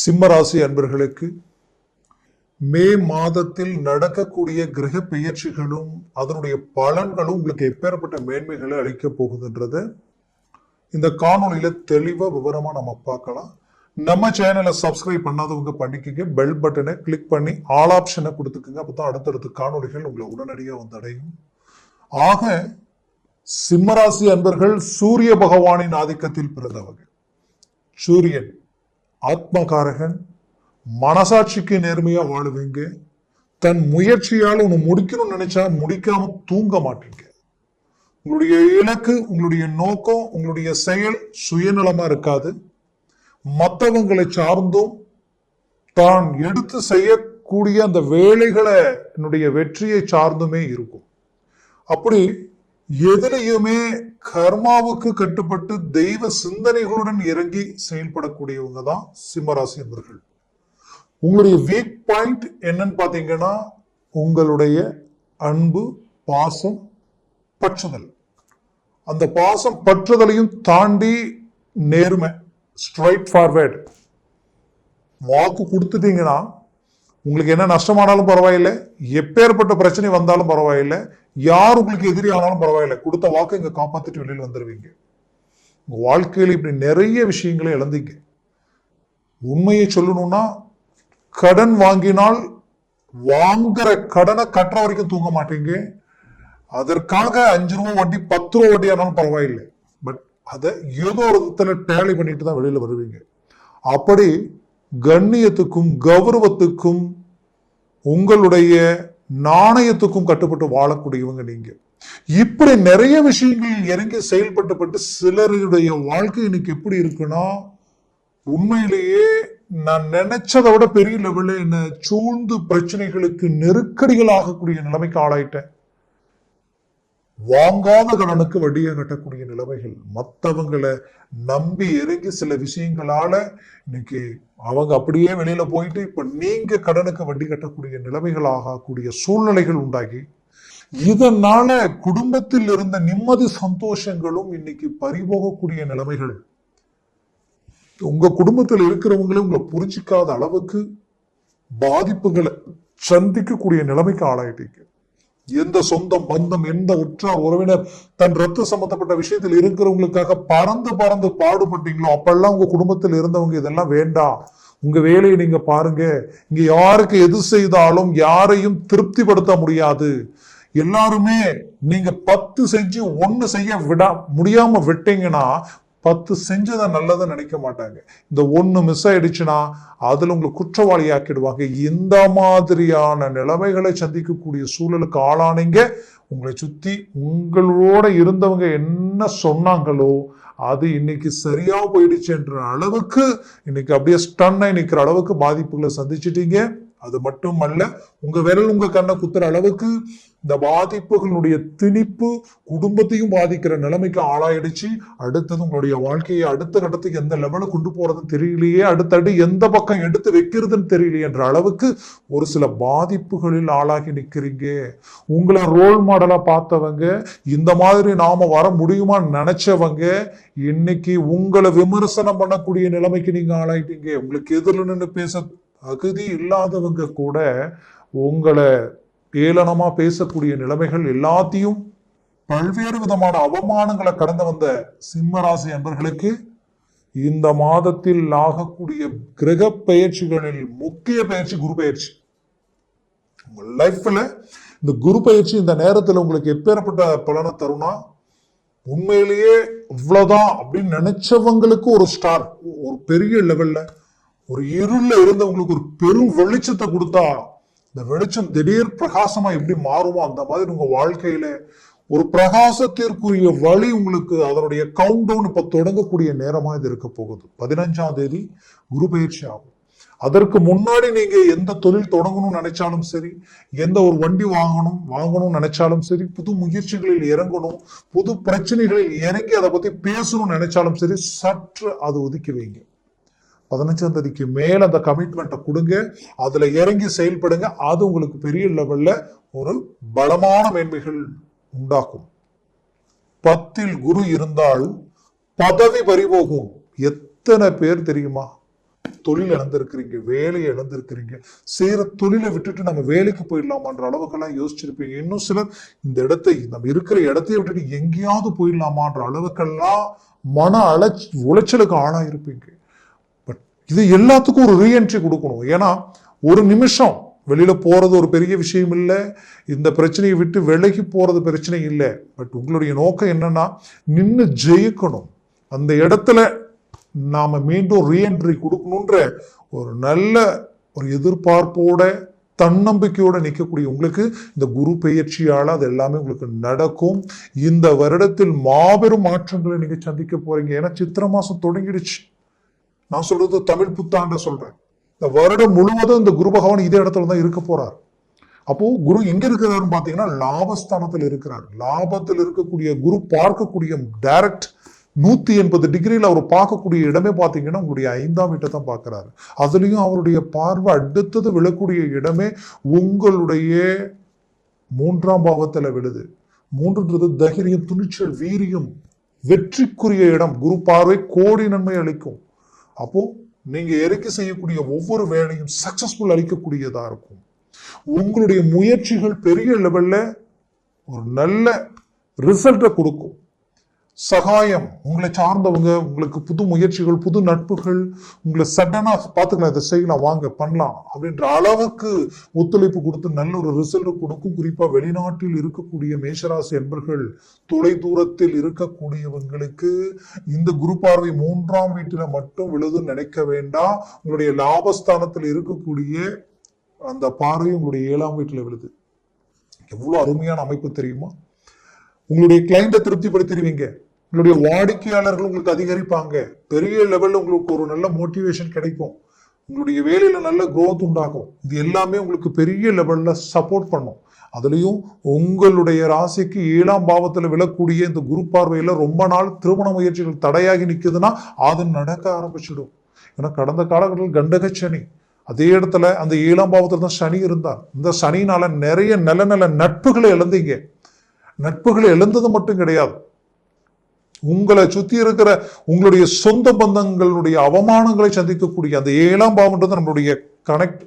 சிம்மராசி அன்பர்களுக்கு மே மாதத்தில் நடக்கக்கூடிய கிரக பெயர்ச்சிகளும் அதனுடைய பலன்களும் உங்களுக்கு எப்பேற்பட்ட மேன்மைகளை அளிக்கப் போகுதுன்றத இந்த காணொலியில் தெளிவாக விவரமா நம்ம பார்க்கலாம். நம்ம சேனலை சப்ஸ்கிரைப் பண்ணாதவங்க பண்ணிக்கங்க. பெல் பட்டனை கிளிக் பண்ணி ஆல் ஆப்ஷனை கொடுத்துக்குங்க. அப்பதான் அடுத்தடுத்த காணொளிகள் உங்களை உடனடியாக வந்து அடையும். ஆக சிம்மராசி அன்பர்கள் சூரிய பகவானின் ஆதிக்கத்தில் பிறந்தவங்க சூரியன் ஆத்மகாரகன் மனசாட்சிக்கு நேர்மையா வாழுவீங்க. தன் முயற்சியால் ஒன்று முடிக்கணும்னு நினைச்சா முடிக்காம தூங்க மாட்டீங்க. உங்களுடைய இலக்கு உங்களுடைய நோக்கம் உங்களுடைய செயல் சுயநலமா இருக்காது. மற்றவங்களை சார்ந்தும் தான் எடுத்து செய்யக்கூடிய அந்த வேலைகளை என்னுடைய வெற்றியை சார்ந்துமே இருக்கும். அப்படி எதிலையுமே கர்மாவுக்கு கட்டுப்பட்டு தெய்வ சிந்தனைகளுடன் இறங்கி செயல்படக்கூடியவங்க தான் சிம்மராசி என்பர்கள். உங்களுடைய வீக் பாயிண்ட் என்னன்னு பார்த்தீங்கன்னா உங்களுடைய அன்பு பாசம் பற்றுதல். அந்த பாசம் பற்றுதலையும் தாண்டி நேர்மை ஸ்ட்ரைட் ஃபார்வேர்டு வாக்கு கொடுத்துட்டீங்கன்னா உங்களுக்கு என்ன நஷ்டமானாலும் பரவாயில்லை. எப்பேற்பட்ட பிரச்சனை வந்தாலும் பரவாயில்லை. யார் உங்களுக்கு எதிரி ஆனாலும் பரவாயில்லை. கொடுத்த வாக்கு இங்கே காப்பாற்றிட்டு வெளியில் வந்துடுவீங்க உங்கள் வாழ்க்கையில் இப்படி நிறைய விஷயங்களை இழந்தீங்க. உண்மையை சொல்லணும்னா கடன் வாங்கினால் வாங்குற கடனை கட்டுற வரைக்கும் தூங்க மாட்டீங்க. அதற்காக அஞ்சு ரூபா வட்டி பத்து ரூபா வட்டி ஆனாலும் பரவாயில்லை. பட் அதை ஏதோ ஒரு விதத்தில் டேலி பண்ணிட்டு தான் வெளியில் வருவீங்க. அப்படி கண்ணியத்துக்கும் கௌரவத்துக்கும் உங்களுடைய நாணயத்துக்கும் கட்டுப்பட்டு வாழக்கூடியவங்க நீங்க. இப்படி நிறைய விஷயங்கள் இறங்கி செயல்பட்டுப்பட்டு சிலருடைய வாழ்க்கை இன்னைக்கு எப்படி இருக்குன்னா உண்மையிலேயே நான் நினைச்சதை விட பெரிய லெவலில் என்ன சூழ்ந்து பிரச்சனைகளுக்கு நெருக்கடிகள் ஆகக்கூடிய நிலைமைக்கு ஆளாயிட்டேன். வாங்காத கடனுக்கு வட்டியை கட்டக்கூடிய நிலைமைகள். மற்றவங்களை நம்பி இறங்கி சில விஷயங்களால இன்னைக்கு அவங்க அப்படியே வெளியில போயிட்டு இப்ப நீங்க கடனுக்கு வட்டி கட்டக்கூடிய நிலைமைகள் ஆகக்கூடிய சூழ்நிலைகள் உண்டாகி இதனால குடும்பத்தில் இருந்த நிம்மதி சந்தோஷங்களும் இன்னைக்கு பறிபோகக்கூடிய நிலைமைகள். உங்க குடும்பத்தில் இருக்கிறவங்களே உங்களை புரிஞ்சிக்காத அளவுக்கு பாதிப்புகளை சந்திக்கக்கூடிய நிலைமைக்கு ஆளாயிட்டீங்க. எந்த சொந்தம் பந்தம் எந்த உற்றார் உறவினர் தன் ரத்த சம்பந்தப்பட்ட விஷயத்தில் இருக்கிறவங்களுக்காக பறந்து பறந்து பாடுபட்டீங்களோ அப்பெல்லாம் உங்க குடும்பத்தில் இருந்தவங்க இதெல்லாம் வேண்டாம். உங்க வேலையை நீங்க பாருங்க. இங்க யாருக்கு எது செய்தாலும் யாரையும் திருப்திப்படுத்த முடியாது. எல்லாருமே நீங்க பத்து செஞ்சு ஒண்ணு செய்ய விட முடியாம விட்டீங்கன்னா பத்து செஞ்சதை நல்லதை நினைக்க மாட்டாங்க. இந்த ஒன்று மிஸ் ஆயிடுச்சுன்னா அதில் உங்களை குற்றவாளி ஆக்கிடுவாங்க இந்த மாதிரியான நிலைமைகளை சந்திக்கக்கூடிய சூழலுக்கு ஆளானீங்க. உங்களை சுற்றி உங்களோட இருந்தவங்க என்ன சொன்னாங்களோ அது இன்னைக்கு சரியா போயிடுச்சுன்ற அளவுக்கு இன்னைக்கு அப்படியே ஸ்டன்னாக நிற்கிற அளவுக்கு பாதிப்புகளை சந்திச்சிட்டீங்க. அது மட்டும் அல்ல உங்க விரல் உங்க கண்ணை குத்துற அளவுக்கு இந்த பாதிப்புகளுடைய திணிப்பு குடும்பத்தையும் பாதிக்கிற நிலைமைக்கு ஆளாயிடுச்சு. அடுத்தது உங்களுடைய வாழ்க்கையை அடுத்த கட்டத்துக்கு எந்த லெவலில் கொண்டு போறதுன்னு தெரியலையே. அடுத்தடு எந்த பக்கம் எடுத்து வைக்கிறதுன்னு தெரியலையே என்ற அளவுக்கு ஒரு சில பாதிப்புகளில் ஆளாகி நிற்கிறீங்க உங்களை ரோல் மாடலாக பார்த்தவங்க இந்த மாதிரி நாம வர முடியுமான்னு நினைச்சவங்க இன்னைக்கு உங்களை விமர்சனம் பண்ணக்கூடிய நிலைமைக்கு நீங்க ஆளாயிட்டீங்க. உங்களுக்கு எதிரில் நின்று பேச தகுதி இல்லாதவங்க கூட உங்களை ஏளனமாக பேசக்கூடிய நிலைமைகள் எல்லாத்தையும் பல்வேறு விதமான அவமானங்களை கடந்து வந்த சிம்மராசி அன்பர்களுக்கு இந்த மாதத்தில் ஆகக்கூடிய கிரக பயிற்சிகளில் முக்கிய பயிற்சி குரு பயிற்சி. உங்கள் லைஃப்பில் இந்த குரு பயிற்சி இந்த நேரத்தில் உங்களுக்கு எப்பேற்பட்ட பலனை தரும்னா உண்மையிலேயே இவ்வளோதான் அப்படின்னு நினைச்சவங்களுக்கு ஒரு ஸ்டார் ஒரு பெரிய லெவலில் ஒரு இருளில் இருந்தவங்களுக்கு ஒரு பெரும் வெளிச்சத்தை கொடுத்தா இந்த வெளிச்சம் திடீர் பிரகாசமா எப்படி மாறுமோ அந்த மாதிரி உங்க வாழ்க்கையில ஒரு பிரகாசத்திற்குரிய வழி உங்களுக்கு அதனுடைய கவுண்ட் டவுன் இப்ப தொடங்கக்கூடிய நேரமா இது இருக்க போகுது. பதினஞ்சாம் தேதி குரு பயிற்சி ஆகும். அதற்கு முன்னாடி நீங்க எந்த தொழில் தொடங்கணும்னு நினைச்சாலும் சரி எந்த ஒரு வண்டி வாங்கணும் வாங்கணும்னு நினைச்சாலும் சரி புது முயற்சிகளில் இறங்கணும் புது பிரச்சனைகளில் இறங்கி அதை பத்தி பேசணும்னு நினைச்சாலும் சரி சற்று அது ஒதுக்கி வைங்க. பதினஞ்சாம் தேதிக்கு மேல அந்த கமிட்மெண்ட்டை கொடுங்க. அதுல இறங்கி செயல்படுங்க. அது உங்களுக்கு பெரிய லெவல்ல ஒரு பலமான மேன்மைகள் உண்டாக்கும். பத்தில் குரு இருந்தால் பதவி பறிபோகும் எத்தனை பேர் தெரியுமா? தொழில் இழந்திருக்கிறீங்க வேலையை இழந்திருக்கிறீங்க. செய்கிற தொழிலை விட்டுட்டு நம்ம வேலைக்கு போயிடலாமான்ற அளவுக்கெல்லாம் யோசிச்சிருப்பீங்க. இன்னும் சிலர் இந்த இடத்தை நம்ம இருக்கிற இடத்தையே விட்டுட்டு எங்கேயாவது போயிடலாமான்ற அளவுக்கெல்லாம் மன அலச் உளைச்சலுக்கு ஆளாயிருப்பீங்க. இது எல்லாத்துக்கும் ஒரு ரீஎன்ட்ரி கொடுக்கணும். ஏன்னா ஒரு நிமிஷம் வெளியில் போகிறது ஒரு பெரிய விஷயம் இல்லை. இந்த பிரச்சனையை விட்டு விலகி போகிறது பிரச்சனை இல்லை. பட் உங்களுடைய நோக்கம் என்னன்னா நின்று ஜெயிக்கணும். அந்த இடத்துல நாம் மீண்டும் ரீஎன்ட்ரி கொடுக்கணுன்ற ஒரு நல்ல ஒரு எதிர்பார்ப்போட தன்னம்பிக்கையோடு நிற்கக்கூடிய உங்களுக்கு இந்த குரு பெயர்ச்சியால் அது எல்லாமே உங்களுக்கு நடக்கும். இந்த வருடத்தில் மாபெரும் மாற்றங்களை நீங்கள் சந்திக்க போகிறீங்க ஏன்னா சித்திர மாதம் தொடங்கிடுச்சு. நான் சொல்றது தமிழ் புத்தாண்ட சொல்றேன். இந்த வருடம் முழுவதும் இந்த குரு பகவான் இதே இடத்துல தான் இருக்க போறார். அப்போ குரு எங்க இருக்கிறாருன்னு பாத்தீங்கன்னா லாபஸ்தானத்தில் இருக்கிறார். லாபத்தில் இருக்கக்கூடிய குரு பார்க்கக்கூடிய டைரக்ட் நூத்தி எண்பது டிகிரியில் அவர் பார்க்கக்கூடிய இடமே பார்த்தீங்கன்னா உங்களுடைய ஐந்தாம் வீட்டை தான் பார்க்குறாரு. அதுலேயும் அவருடைய பார்வை அடுத்தது விழக்கூடிய இடமே உங்களுடைய மூன்றாம் பாவத்தில் விழுது. மூன்றுன்றது தைரியம் துணிச்சல் வீரியம் வெற்றிக்குரிய இடம். குரு பார்வை கோடி நன்மை அளிக்கும். அப்போ நீங்க இறக்கி செய்யக்கூடிய ஒவ்வொரு வேலையும் சக்சஸ்ஃபுல் அளிக்கக்கூடியதா இருக்கும். உங்களுடைய முயற்சிகள் பெரிய லெவல்ல ஒரு நல்ல ரிசல்ட்டை கொடுக்கும். சகாயம் உங்களை சார்ந்தவங்க உங்களுக்கு புது முயற்சிகள் புது நட்புகள் உங்களை சடனாக பார்த்துக்கலாம் இதை செய்யலாம் வாங்க பண்ணலாம் அப்படின்ற அளவுக்கு ஒத்துழைப்பு கொடுத்து நல்ல ஒரு ரிசல்ட் கொடுக்கும். குறிப்பாக வெளிநாட்டில் இருக்கக்கூடிய மேஷராசி என்பர்கள் தொலை தூரத்தில் இருக்கக்கூடியவங்களுக்கு இந்த குரு பார்வை மூன்றாம் வீட்டில் மட்டும் விழுதுன்னு நினைக்க வேண்டாம். உங்களுடைய லாபஸ்தானத்தில் இருக்கக்கூடிய அந்த பார்வை உங்களுடைய ஏழாம் வீட்டில் விழுது. எவ்வளோ அருமையான அமைப்பு தெரியுமா? உங்களுடைய கிளைண்ட்டை திருப்திப்படுத்திடுவீங்க. உங்களுடைய வாடிக்கையாளர்கள் உங்களுக்கு அதிகரிப்பாங்க. பெரிய லெவலில் உங்களுக்கு ஒரு நல்ல மோட்டிவேஷன் கிடைக்கும். உங்களுடைய வேலையில் நல்ல க்ரோத் உண்டாகும். இது எல்லாமே உங்களுக்கு பெரிய லெவலில் சப்போர்ட் பண்ணும். அதுலேயும் உங்களுடைய ராசிக்கு ஏழாம் பாவத்தில் விழக்கூடிய இந்த குரு பார்வையில் ரொம்ப நாள் திருமண முயற்சிகள் தடையாகி நிற்குதுன்னா அது நடக்க ஆரம்பிச்சிடும். ஏன்னா கடந்த காலகட்டத்தில் கண்டக சனி. அதே இடத்துல அந்த ஏழாம் பாவத்தில் தான் சனி இருந்தார். இந்த சனினால நிறைய நல்ல நல்ல நட்புகளை இழந்தீங்க. நட்புகளை இழந்தது மட்டும் கிடையாது. உங்களை சுற்றி இருக்கிற உங்களுடைய சொந்த பந்தங்களுடைய அவமானங்களை சந்திக்கக்கூடிய அந்த ஏழாம் பாவம்ன்றது நம்மளுடைய கனெக்ட்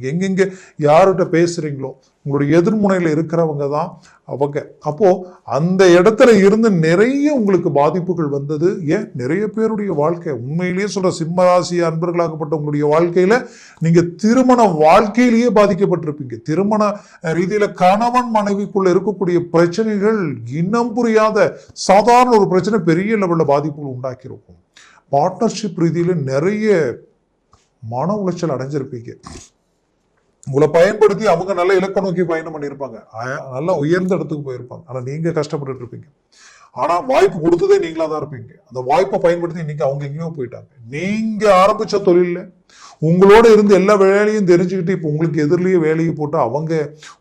எங்கெங்கே யார்கிட்ட பேசுகிறீங்களோ உங்களுடைய எதிர்முனையில் இருக்கிறவங்க தான் அவங்க. அப்போது அந்த இடத்துல இருந்து நிறைய உங்களுக்கு பாதிப்புகள் வந்தது. ஏன்? நிறைய பேருடைய வாழ்க்கை உண்மையிலேயே சொல்கிற சிம்மராசி அன்பர்களாகப்பட்ட உங்களுடைய வாழ்க்கையில் நீங்கள் திருமண வாழ்க்கையிலேயே பாதிக்கப்பட்டிருப்பீங்க. திருமண ரீதியில் கணவன் மனைவிக்குள்ளே இருக்கக்கூடிய பிரச்சனைகள் இனம் புரியாத சாதாரண ஒரு பிரச்சனை பெரிய லெவலில் பாதிப்புகள் உண்டாக்கியிருக்கும். பார்ட்னர்ஷிப் ரீதியில நிறைய மன உளைச்சல் அடைஞ்சிருப்பீங்க. உங்களை பயன்படுத்தி அவங்க நல்ல இலக்க நோக்கி பயணம் பண்ணியிருப்பாங்க. நல்லா உயர்ந்த இடத்துக்கு போயிருப்பாங்க. ஆனால் நீங்கள் கஷ்டப்பட்டுட்டு இருப்பீங்க ஆனால் வாய்ப்பு கொடுத்ததே நீங்களா தான் இருப்பீங்க. அந்த வாய்ப்பை பயன்படுத்தி இன்னைக்கு அவங்க எங்கேயோ போயிட்டாங்க. நீங்கள் ஆரம்பிச்ச தொழிலில் உங்களோட இருந்து எல்லா வேலையும் தெரிஞ்சுக்கிட்டு இப்போ உங்களுக்கு எதிரிலேயே வேலையை போட்டு அவங்க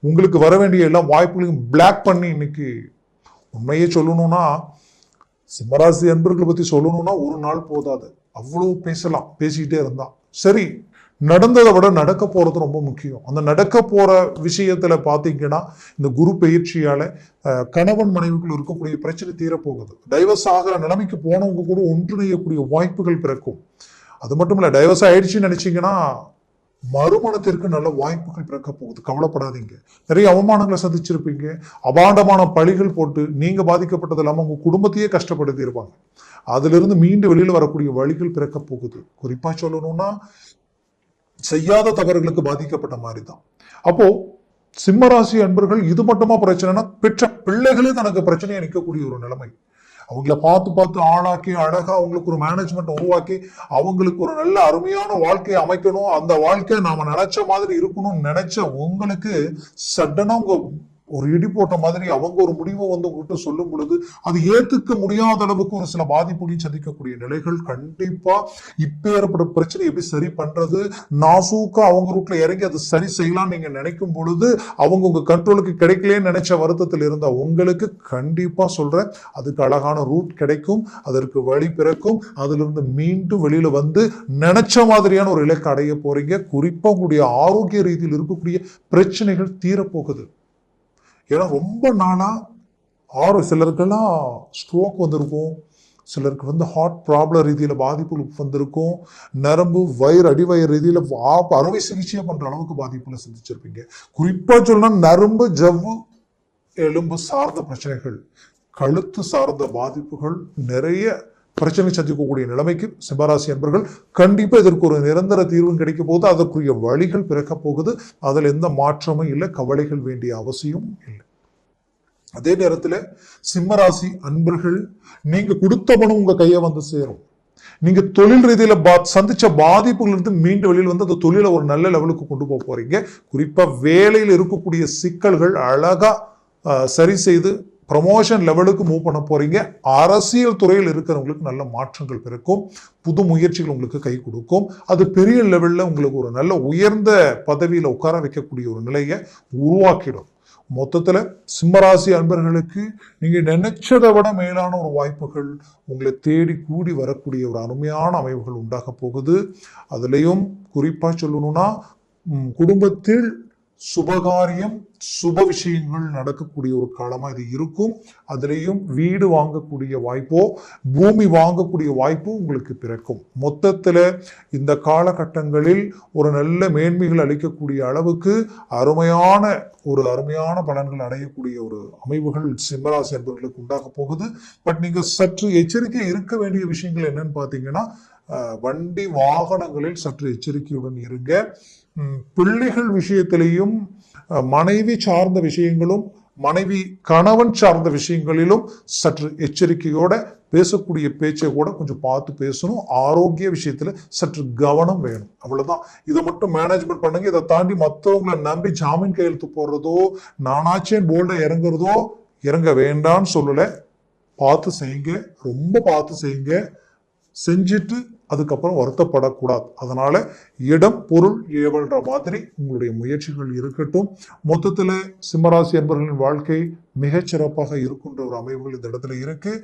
உங்களுக்கு வர வேண்டிய எல்லா வாய்ப்புகளையும் பிளாக் பண்ணி இன்னைக்கு உண்மையே சொல்லணும்னா சிம்மராசி அன்பர்களை பற்றி சொல்லணும்னா ஒரு நாள் போதாது. அவ்வளோ பேசலாம் பேசிக்கிட்டே இருந்தான் சரி நடந்ததை விட நடக்க போகிறது ரொம்ப முக்கியம். அந்த நடக்க போகிற விஷயத்துல பார்த்தீங்கன்னா இந்த குரு பயிற்சியால் கணவன் மனைவிக்குள் இருக்கக்கூடிய பிரச்சனை தீரப்போகுது. டைவர்ஸ் ஆகிற நிலைமைக்கு போனவங்க கூட ஒன்றிணையக்கூடிய வாய்ப்புகள் பிறக்கும். அது மட்டும் இல்ல டைவர்ஸ் ஆயிடுச்சுன்னு நினச்சிங்கன்னா மறுமணத்திற்கு நல்ல வாய்ப்புகள் பிறக்க போகுது. கவலைப்படாதீங்க. நிறைய அவமானங்களை சந்திச்சிருப்பீங்க. அபாண்டமான பழிகள் போட்டு நீங்கள் பாதிக்கப்பட்டது இல்லாமல் உங்கள் குடும்பத்தையே கஷ்டப்படுத்தியிருப்பாங்க அதிலிருந்து மீண்டு வெளியில் வரக்கூடிய வழிகள் பிறக்க போகுது. குறிப்பாக சொல்லணும்னா செய்யாத தவறுகளுக்கு பாதிக்கப்பட்ட மாதிரி தான் அப்போ சிம்மராசி அன்பர்கள் இது மட்டுமா பிரச்சனைனா பெற்ற பிள்ளைகளே தனக்கு பிரச்சனையை நிற்கக்கூடிய ஒரு நிலைமை. அவங்கள பார்த்து பார்த்து ஆளாக்கி அழகா அவங்களுக்கு ஒரு மேனேஜ்மெண்ட் உருவாக்கி அவங்களுக்கு ஒரு நல்ல அருமையான வாழ்க்கையை அமைக்கணும். அந்த வாழ்க்கை நாம நினைச்ச மாதிரி இருக்கணும்னு நினைச்ச உங்களுக்கு சடனா உங்க ஒரு இடி போட்ட மாதிரி அவங்க ஒரு முடிவை வந்து உங்ககிட்ட சொல்லும் பொழுது அது ஏத்துக்க முடியாத அளவுக்கு ஒரு சில பாதிப்புகளையும் சந்திக்கக்கூடிய நிலைகள் கண்டிப்பா இப்ப ஏற்படும் பிரச்சனை எப்படி சரி பண்றது? நாசூக்கா அவங்க ரூட்ல இறங்கி அது சரி செய்யலாம்னு நீங்க நினைக்கும் பொழுது அவங்க உங்க கண்ட்ரோலுக்கு கிடைக்கலையே நினைச்ச வருத்தத்தில் இருந்த உங்களுக்கு கண்டிப்பா சொல்றேன். அதுக்கு அழகான ரூட் கிடைக்கும். அதற்கு வழி பிறக்கும். அதிலிருந்து மீண்டும் வெளியில வந்து நினைச்ச மாதிரியான ஒரு இலக்கு அடைய போறீங்க. குறிப்பா உங்களுடைய ஆரோக்கிய ரீதியில் இருக்கக்கூடிய பிரச்சனைகள் தீரப்போகுது. ஏன்னா ரொம்ப நானா ஆறு சிலருக்கெல்லாம் ஸ்ட்ரோக் வந்திருக்கும். சிலருக்கு வந்து ஹார்ட் ப்ராப்ளம் ரீதியில் பாதிப்புகள் வந்திருக்கும். நரம்பு வயிறு அடிவயிறு ரீதியில் அறுவை சிகிச்சையை பண்ணுற அளவுக்கு பாதிப்புகளை சந்திச்சிருப்பீங்க. குறிப்பாக சொல்லணும்னா நரம்பு ஜவ்வு எலும்பு சார்ந்த பிரச்சனைகள் கழுத்து சார்ந்த பாதிப்புகள் நிறைய பிரச்சனை சந்திக்கக்கூடிய நிலைமைக்கு சிம்மராசி அன்பர்கள் கண்டிப்பாக இதற்கு ஒரு நிரந்தர தீர்வும் கிடைக்க போகுது. அதற்குரிய வழிகள் பிறக்கப் போகுது. அதில் எந்த மாற்றமும் இல்லை. கவலைகள் வேண்டிய அவசியம் இல்லை. அதே நேரத்தில் சிம்மராசி அன்பர்கள் நீங்கள் கொடுத்த பணம் உங்கள் கையை வந்து சேரும். நீங்கள் தொழில் ரீதியில் பா சந்தித்த பாதிப்புகள் இருந்து மீண்டு வெளியில் வந்து அந்த தொழிலை ஒரு நல்ல லெவலுக்கு கொண்டு போக போகிறீங்க குறிப்பாக வேலையில் இருக்கக்கூடிய சிக்கல்கள் அழகாக சரி செய்து ப்ரமோஷன் லெவலுக்கு மூவ் பண்ண போகிறீங்க அரசியல் துறையில் இருக்கிறவங்களுக்கு நல்ல மாற்றங்கள் பிறக்கும். புது முயற்சிகள் உங்களுக்கு கை கொடுக்கும். அது பெரிய லெவலில் உங்களுக்கு ஒரு நல்ல உயர்ந்த பதவியில் உட்கார வைக்கக்கூடிய ஒரு நிலையை உருவாக்கிடும். மொத்தத்தில் சிம்மராசி அன்பர்களுக்கு நீங்கள் நினைச்சதை விட மேலான ஒரு வாய்ப்புகள் உங்களை தேடி கூடி வரக்கூடிய ஒரு அருமையான அமைவுகள் உண்டாக போகுது. அதுலேயும் குறிப்பாக சொல்லணும்னா குடும்பத்தில் சுபகாரியம் சுப விஷயங்கள் நடக்கக்கூடிய ஒரு காலமாக இது இருக்கும். அதுலேயும் வீடு வாங்கக்கூடிய வாய்ப்போ பூமி வாங்கக்கூடிய வாய்ப்போ உங்களுக்கு பிறக்கும். மொத்தத்தில் இந்த காலகட்டங்களில் ஒரு நல்ல மேன்மைகள் அளிக்கக்கூடிய அளவுக்கு அருமையான ஒரு அருமையான பலன்கள் அடையக்கூடிய ஒரு அமைவுகள் சிம்மராசி என்பவர்களுக்கு உண்டாக போகுது. பட் நீங்கள் சற்று எச்சரிக்கை இருக்க வேண்டிய விஷயங்கள் என்னன்னு பார்த்தீங்கன்னா வண்டி வாகனங்களில் சற்று எச்சரிக்கையுடன் இருங்க. பிள்ளைகள் விஷயத்திலையும் மனைவி சார்ந்த விஷயங்களும் மனைவி கணவன் சார்ந்த விஷயங்களிலும் சற்று எச்சரிக்கையோட பேசக்கூடிய பேச்சை கூட கொஞ்சம் பார்த்து பேசணும். ஆரோக்கிய விஷயத்துல சற்று கவனம் வேணும். அவ்வளவுதான். இதை மட்டும் மேனேஜ்மெண்ட் பண்ணுங்க. இதை தாண்டி மற்றவங்களை நம்பி ஜாமீன் கையெழுத்து போடுறதோ நானாச்சேன் போல்ட இறங்குறதோ இறங்க வேண்டாம்னு சொல்லலை. பார்த்து செய்யுங்க. ரொம்ப பார்த்து செய்யுங்க. செஞ்சுட்டு அதுக்கப்புறம் வருத்தப்படக்கூடாது. அதனால இடம் பொருள் ஏவல்ற மாதிரி உங்களுடைய முயற்சிகள் இருக்கட்டும். மொத்தத்தில் சிம்மராசி என்பவர்களின் வாழ்க்கை மிகச்சிறப்பாக இருக்கின்ற ஒரு அமைவுகள் இந்த இடத்துல இருக்கு.